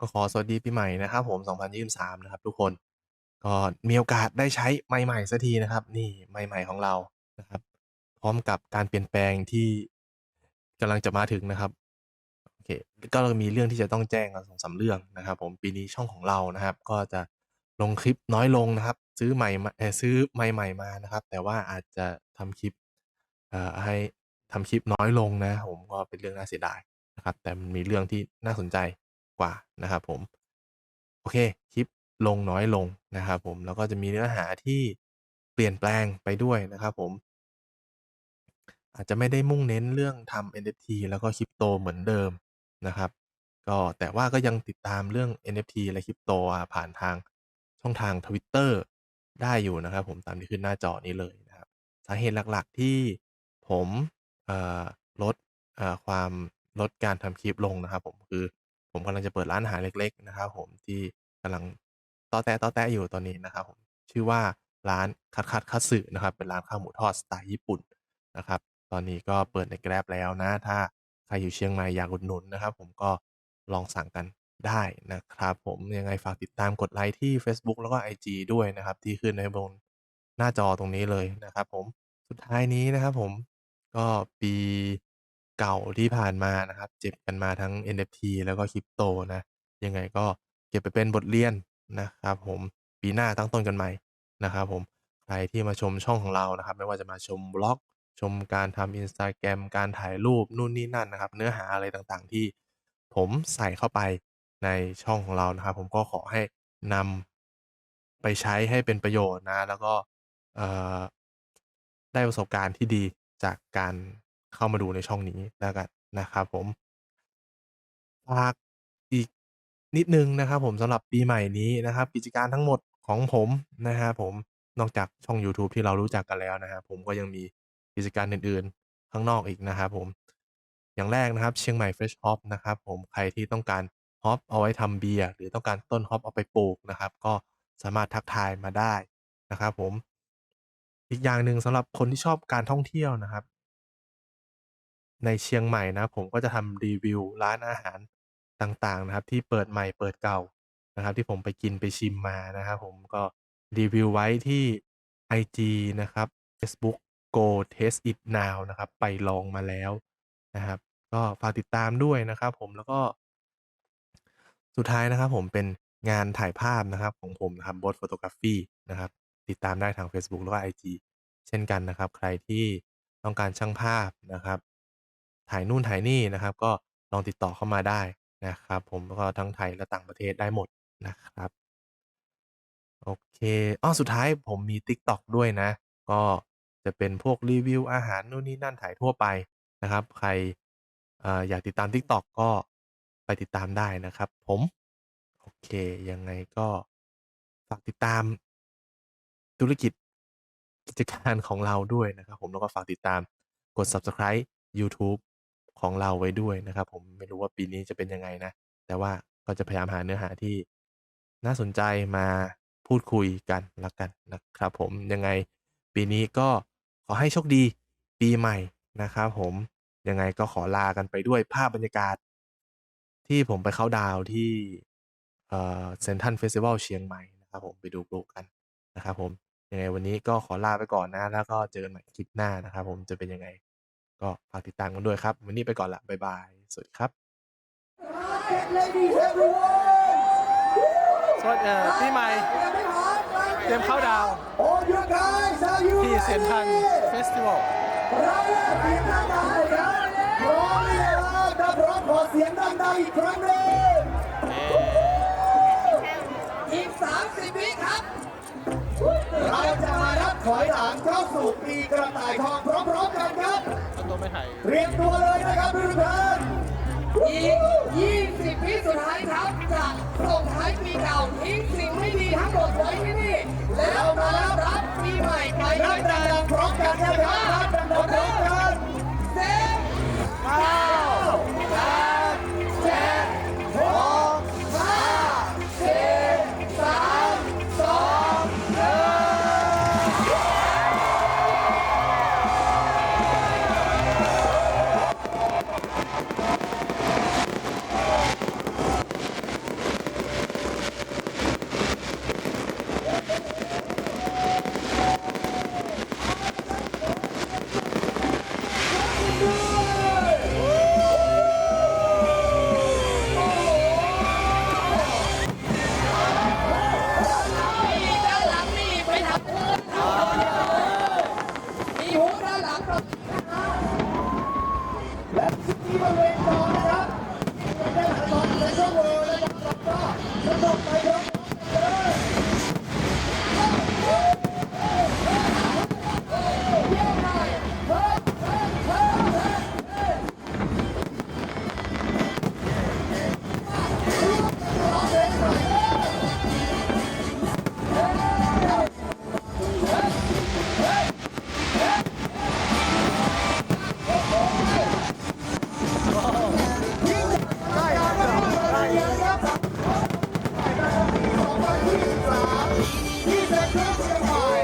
ก็ขอสวัสดีปีใหม่นะครับผม 2023 นะครับทุกคน ก็มีโอกาสได้ใช้ใหม่ๆสักทีนะครับ นี่ใหม่ๆของเรานะครับ พร้อมกับการเปลี่ยนแปลงที่กำลังจะมาถึงนะครับโอเคก็มีเรื่องที่จะต้องแจ้งกัน2-3เรื่องนะครับ ผมปีนี้ช่องของเรานะครับ ก็จะลงคลิปน้อยลงนะครับ ซื้อไมค์มาเอ่อซื้อใหม่ๆมานะครับ แต่ว่าอาจจะทำคลิปเอ่อให้ทำคลิปน้อยลงนะ ผมก็เป็นเรื่องน่าเสียดายนะครับ แต่มันมีเรื่องที่น่าสนใจ กว่านะครับผม โอเค คลิปลงน้อยลงนะครับผม แล้วก็จะมีเนื้อหาที่เปลี่ยนแปลงไปด้วยนะครับผม อาจจะไม่ได้มุ่งเน้นเรื่องทำ NFT แล้วก็ Crypto เหมือนเดิมนะครับ ก็แต่ว่าก็ยังติดตามเรื่อง NFT และ Crypto อ่าผ่านทางช่องทาง Twitter ได้อยู่นะครับผมตามที่ขึ้นหน้าจอนี้เลยนะครับ สาเหตุหลักๆที่ผมลดความลดการทำคลิปลงนะครับผมคือ ผมกำลังจะเปิดร้านอาหารเล็ก ๆ นะครับผมที่กำลังต๊อแต๊ะๆอแต้อยู่ตอนนี้นะครับผมชื่อว่าร้าน Cut-Cut Katsu นะครับ เป็นร้านข้าวหมูทอดสไตล์ญี่ปุ่นนะครับ ตอนนี้ก็เปิดใน Grab แล้วนะ ถ้าใครอยู่เชียงใหม่อยากอุดหนุนนะครับ ผมก็ลองสั่งกันได้นะครับ ผมยังไงฝากติดตามกดไลค์ที่เฟซบุ๊กแล้วก็ไอจีด้วยนะครับ ที่ขึ้นให้บนหน้าจอตรงนี้เลยนะครับ ผมสุดท้ายนี้นะครับ ผมก็ปี เก่าที่ผ่านมานะครับ เจ็บกันมาทั้ง NFT แล้วก็ Crypto นะ ยังไงก็เก็บไปเป็นบทเรียนนะครับผมปีหน้าตั้งต้นกันใหม่นะครับผมใครที่มาชมช่องของเรานะครับ ไม่ว่าจะมาชม Vlog ชมการทำ Instagram การถ่ายรูปนู่นนี่นั่นนะครับ เนื้อหาอะไรต่างๆที่ผมใส่เข้าไปในช่องของเรานะครับ ผมก็ขอให้นำไปใช้ให้เป็นประโยชน์นะ แล้วก็เอ่อได้ประสบการณ์ที่ดีจากการ เข้ามาดูในช่องนี้แล้วกันนะครับผมฝากอีกนิดนึงนะครับผมสำหรับปีใหม่นี้นะครับ กิจการทั้งหมดของผมนะครับผมนอกจากช่องยูทูบที่เรารู้จักกันแล้วนะครับผมก็ยังมีกิจการอื่นๆ ข้างนอกอีกนะครับผมอย่างแรกนะครับเชียงใหม่ Fresh Hop นะครับผมใครที่ต้องการฮอปเอาไว้ทำเบียร์หรือต้องการต้นฮอปเอาไปปลูกนะครับ ก็สามารถทักทายมาได้นะครับผมอีกอย่างหนึ่งสำหรับคนที่ชอบการท่องเที่ยวนะครับ ในเชียงใหม่นะ ผมก็จะทำรีวิวร้านอาหารต่างๆนะครับ ที่เปิดใหม่เปิดเก่านะครับ ที่ผมไปกินไปชิมมานะครับผมก็รีวิวไว้ที่ไอจีนะครับเฟซบุ๊ก Go Taste It Now นะครับ ไปลองมาแล้วนะครับ ก็ฝากติดตามด้วยนะครับผมแล้วก็ สุดท้ายนะครับผมเป็นงานถ่ายภาพนะครับ ของผมนะครับ Boss Photography นะครับ ติดตามได้ทางเฟซบุ๊กแล้วก็ไอจีเช่นกันนะครับ ใครที่ต้องการช่างภาพนะครับ ถ่ายนู่นถ่ายนี่นะครับ ก็ลองติดต่อเข้ามาได้นะครับผม แล้วก็ทั้งไทยและต่างประเทศได้หมดนะครับ โอเคอ้อสุดท้ายผมมี TikTok ด้วยนะ ก็จะเป็นพวกรีวิวอาหารนู่นนี่นั่นถ่ายทั่วไปนะครับ ใครออยากติดตาม TikTok ก็ไปติดตามได้นะครับ ผม โอเค ยังไงก็ฝากติดตามธุรกิจกิจการของเราด้วยนะครับ ผมแล้วก็ฝากติดตามกด Subscribe ยูทูบ ของเราไว้ด้วยนะครับ ผมไม่รู้ว่าปีนี้จะเป็นยังไงนะ แต่ว่าก็จะพยายามหาเนื้อหาที่ น่าสนใจมาพูดคุยกันล้วกันนะครับผมยังไงปีนี้ก็ขอให้โชคดีปีใหม่นะครับผมยังไงก็ขอลากันไปด้วยภาพบรรยากาศ ที่ผมไปเคาดาวที่เซ็นทรัลเฟสติวัลเชียงใหม่นะครับผมไปดูพลุกันนะครับผมยังไงวันนี้ก็ขอลาไปก่อนนะ แล้วก็เจอกันใหม่คลิปหน้านะครับผมจะเป็นยังไง ก็ฝากติดตามกันด้วยครับ วันนี้ไปก่อนแล้วบ๊ายบาย สวัสดีครับ Ladies everyone สวัสดีเอ่อปีใหม่ เตรียมเข้าดาวน์ All you guys are you ที่เซ็นทรัลเฟสติวัลเราเรียกทีมหน้าตาเลยครับพร้อมหรือยังครับถ้าพร้อมขอเสียงดังๆอีกครั้งหนึ่งอีก 30 วิครับ เราจะมานับถอยหลังเข้าสู่ปีกระต่ายทองพร้อมๆกันครับเอาตัว ไม่ถ่ายเตรียมตัวเลยนะครับทุกท่านอีก20วิสุดท้ายครับจะส่งท้ายปีเก่าทิ้งสิ่งไม่ดีทั้งหมดไว้ที่นี่ แล้วมารับปีใหม่ไปด้วย ริ